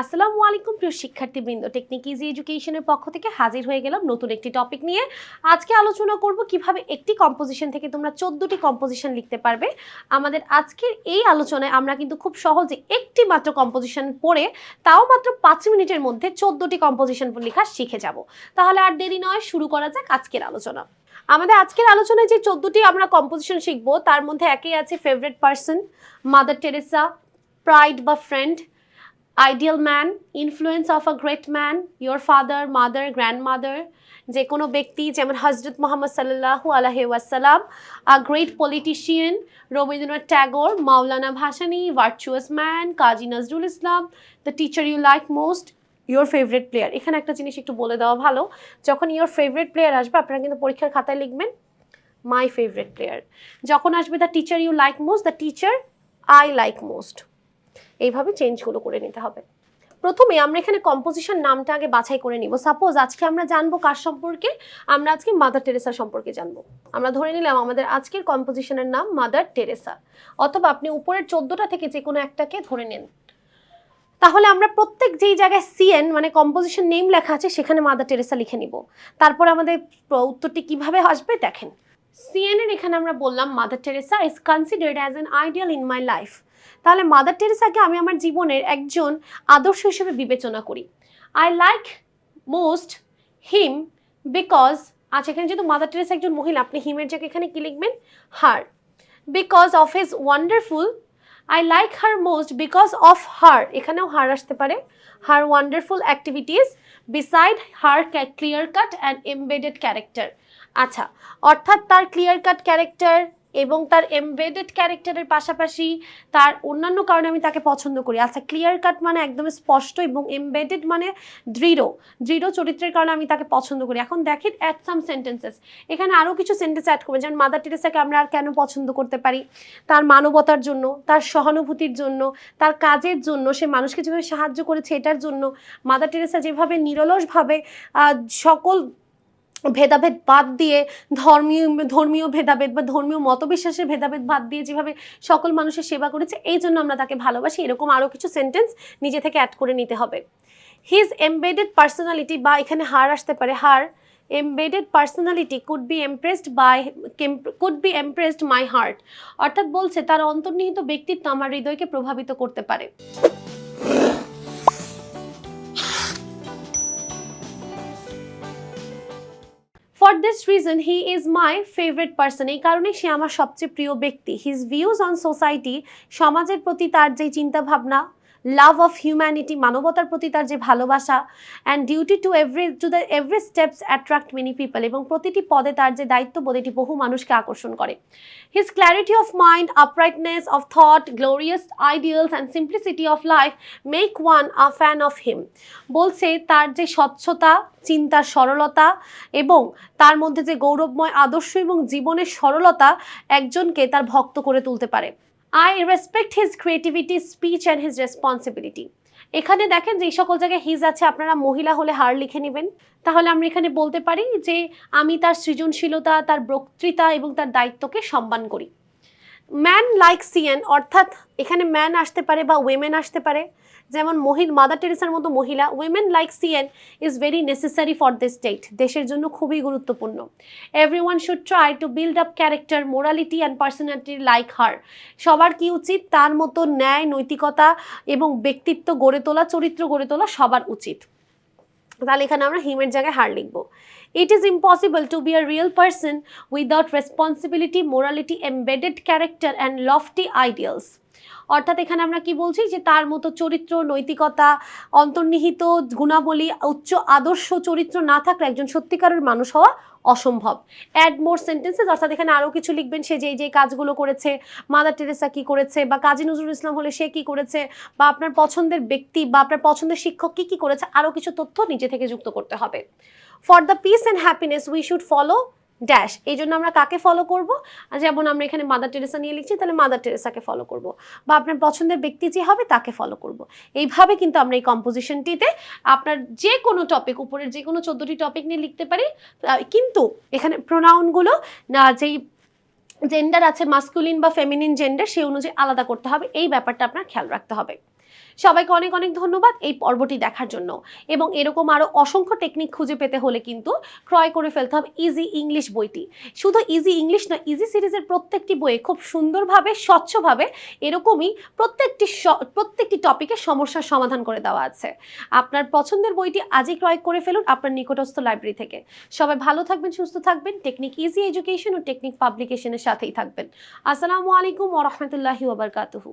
আসসালামু আলাইকুম, প্রিয় শিক্ষার্থীবৃন্দ। টেকনিক ইজি এডুকেশনের পক্ষ থেকে হাজির হয়ে গেলাম নতুন একটি টপিক নিয়ে। আজকে আলোচনা করব কীভাবে একটি কম্পোজিশন থেকে তোমরা চোদ্দটি কম্পোজিশন লিখতে পারবে। আমাদের আজকের এই আলোচনায় আমরা কিন্তু খুব সহজে একটি মাত্র কম্পোজিশন পড়ে, তাও মাত্র পাঁচ মিনিটের মধ্যে চোদ্দটি কম্পোজিশন লেখা শিখে যাব। তাহলে আর দেরি নয়, শুরু করা যাক আজকের আলোচনা। আমাদের আজকের আলোচনায় যে চোদ্দটি আমরা কম্পোজিশন শিখব, তার মধ্যে একই আছে favourite person mother Teresa pride বা friend ideal man influence of a great man your father mother grandmother যে কোনো ব্যক্তি, যেমন হজরত মোহাম্মদ সাল্লাহু আলহি ওয়াসালাম a great politician Rabindranath Tagore, Maulana Bhasani virtuous man Kazi Nazrul Islam the teacher you like most your favourite player এখানে একটা জিনিস একটু বলে দেওয়া ভালো, যখন ইয়োর ফেভারিট প্লেয়ার আসবে, আপনারা কিন্তু পরীক্ষার খাতায় লিখবেন মাই ফেভারিট প্লেয়ার যখন আসবে the teacher you like most the teacher I like most এইভাবে চেঞ্জগুলো করে নিতে হবে। প্রথমে আমরা এখানে কম্পোজিশন নামটা আগে বাছাই করে নিব। সাপোজ আজকে আমরা জানব কার সম্পর্কে, আমরা আজকে মাদার টেরেসা সম্পর্কে জানব। আমরা ধরে নিলাম আমাদের আজকের কম্পোজিশনের নাম মাদার টেরেসা অথবা আপনি উপরের চোদ্দোটা থেকে যে কোনো একটাকে ধরে নেন। তাহলে আমরা প্রত্যেক যেই জায়গায় সিএন মানে কম্পোজিশন নেম লেখা আছে, সেখানে মাদার টেরেসা লিখে নিব। তারপর আমাদের উত্তরটি কীভাবে আসবে দেখেন। সিএন এর এখানে আমরা বললাম mother Teresa is considered as an ideal in my life তাহলে মাদার টেরেসাকে আমি আমার জীবনের একজন আদর্শ হিসেবে বিবেচনা করি। I like most him because আচ্ছা এখানে যেহেতু মাদার টেরেসা একজন মহিলা, আপনি হিমের জায়গায় এখানে কি লিখবেন? Her because of his wonderful I like her most because of her এখানেও হার আসতে পারে। Her wonderful activities beside her clear cut and embedded character আচ্ছা অর্থাৎ তার ক্লিয়ার কাট ক্যারেক্টার এবং তার এমবেডেড ক্যারেক্টারের পাশাপাশি তার অন্যান্য কারণে আমি তাকে পছন্দ করি। আচ্ছা ক্লিয়ার কাট মানে একদম স্পষ্ট এবং এমবেডেড মানে দৃঢ়। দৃঢ় চরিত্রের কারণে আমি তাকে পছন্দ করি। এখন দেখেন অ্যাট সাম সেন্টেন্সেস এখানে আরও কিছু সেন্টেন্স অ্যাড করবেন যেমন মাদার টেরেসাকে আমরা আর কেন পছন্দ করতে পারি? তার মানবতার জন্য, তার সহানুভূতির জন্য, তার কাজের জন্য, সে মানুষকে যেভাবে সাহায্য করেছে এটার জন্য। মাদার টেরেসা যেভাবে নিরলসভাবে সকল ভেদাভেদ বাদ দিয়ে ধর্মীয় ধর্মীয় ভেদাভেদ বা ধর্মীয় মতবিশ্বাসের ভেদাভেদ বাদ দিয়ে যেভাবে সকল মানুষের সেবা করেছে, এই জন্য আমরা তাকে ভালোবাসি। এরকম আরও কিছু সেন্টেন্স নিজে থেকে অ্যাড করে নিতে হবে। হিজ এমবেডেড পার্সোনালিটি বা এখানে হার আসতে পারে, her. Embedded personality could be impressed by could be impressed my heart অর্থাৎ বলছে, তার অন্তর্নিহিত ব্যক্তিত্ব আমার হৃদয়কে প্রভাবিত করতে পারে। For this reason he is my favourite person এই কারণে সে আমার সবচেয়ে প্রিয় ব্যক্তি। হিজ ভিউজ অন সোসাইটি সমাজের প্রতি তার যে চিন্তাভাবনা লাভ অফ হিউম্যানিটি মানবতার প্রতি তার যে ভালোবাসা and duty to every to the every steps attract many people এবং প্রতিটি পদে তার যে দায়িত্ব দায়িত্ববোধ এটি বহু মানুষকে আকর্ষণ করে। His clarity of mind uprightness of thought glorious ideals and simplicity of life make one a fan of him বলছে, তার যে স্বচ্ছতা, চিন্তার সরলতা, এবং তার মধ্যে যে গৌরবময় আদর্শ এবং জীবনের সরলতা একজনকে তার ভক্ত করে তুলতে পারে। I respect his creativity speech and his responsibility এখানে দেখেন যে সকল জায়গায় হিজ আছে, আপনারা মহিলা হলে হার লিখে নেবেন। তাহলে আমরা এখানে বলতে পারি যে আমি তার সৃজনশীলতা, তার বক্তৃতা এবং তার দায়িত্বকে সম্মান করি। ম্যান লাইক সিএন অর্থাৎ এখানে ম্যান আসতে পারে বা ওয়েমেন আসতে পারে। যেমন মহিল মাদার টেরেসার মতো মহিলা women like CN is very necessary for this state দেশের জন্য খুবই গুরুত্বপূর্ণ। Every one should try to build up character morality and personality like her সবার কি উচিত? তার মতো ন্যায়, নৈতিকতা এবং ব্যক্তিত্ব গড়ে তোলা, চরিত্র গড়ে তোলা সবার উচিত। তাহলে এখানে আমরা হিমের জায়গায় হার লিখব। It is impossible to be a real person without responsibility morality embedded character and lofty ideals অর্থাৎ এখানে আমরা কি বলছি? যে তার মতো চরিত্র, নৈতিকতা, অন্তর্নিহিত গুণাবলী, উচ্চ আদর্শ চরিত্র না থাকলে একজন সত্যিকারের মানুষ হওয়া অসম্ভব। অ্যাড মোর সেন্টেন্সেস অর্থাৎ এখানে আরও কিছু লিখবেন সে যেই যেই কাজগুলো করেছে, মাদার টেরেসা কি করেছে, বা কাজী নজরুল ইসলাম হলে সে কি করেছে, বা আপনার পছন্দের ব্যক্তি, বা আপনার পছন্দের শিক্ষক কি কি করেছে আরও কিছু তথ্য নিজে থেকে যুক্ত করতে হবে। For the peace and happiness we should follow dash এই জন্য আমরা কাকে ফলো করব? যেমন আমরা এখানে মাদার টেরেসা নিয়ে লিখছি, তাহলে মাদার টেরেসাকে ফলো করব। বা আপনার পছন্দের ব্যক্তি যে হবে, তাকে ফলো করব। এইভাবে কিন্তু আমরা এই কম্পোজিশনটিতে আপনার যে কোনো টপিক উপরের যে কোনো চোদ্দোটি টপিক নিয়ে লিখতে পারি। কিন্তু এখানে প্রোনাউনগুলো না, যেই জেন্ডার আছে মাস্কুলিন বা ফেমিনিন জেন্ডার সেই অনুযায়ী আলাদা করতে হবে। এই ব্যাপারটা আপনার খেয়াল রাখতে হবে। সবাইকে অনেক অনেক ধন্যবাদ এই পর্বটি দেখার জন্য। এবং এরকম আরও অসংখ্য টেকনিক খুঁজে পেতে হলে কিন্তু ক্রয় করে ফেলতে হবে ইজি ইংলিশ বইটি। শুধু ইজি ইংলিশ না ইজি সিরিজের প্রত্যেকটি বইয়ে খুব সুন্দরভাবে, স্বচ্ছভাবে এরকমই প্রত্যেকটি প্রত্যেকটি টপিকের সমস্যার সমাধান করে দেওয়া আছে। আপনার পছন্দের বইটি আজই ক্রয় করে ফেলুন আপনার নিকটস্থ লাইব্রেরি থেকে। সবাই ভালো থাকবেন, সুস্থ থাকবেন টেকনিক ইজি এডুকেশন ও টেকনিক পাবলিকেশনের সাথেই থাকবেন। আসসালামু আলাইকুম ওরহমতুল্লাহি ওবরকাতুহু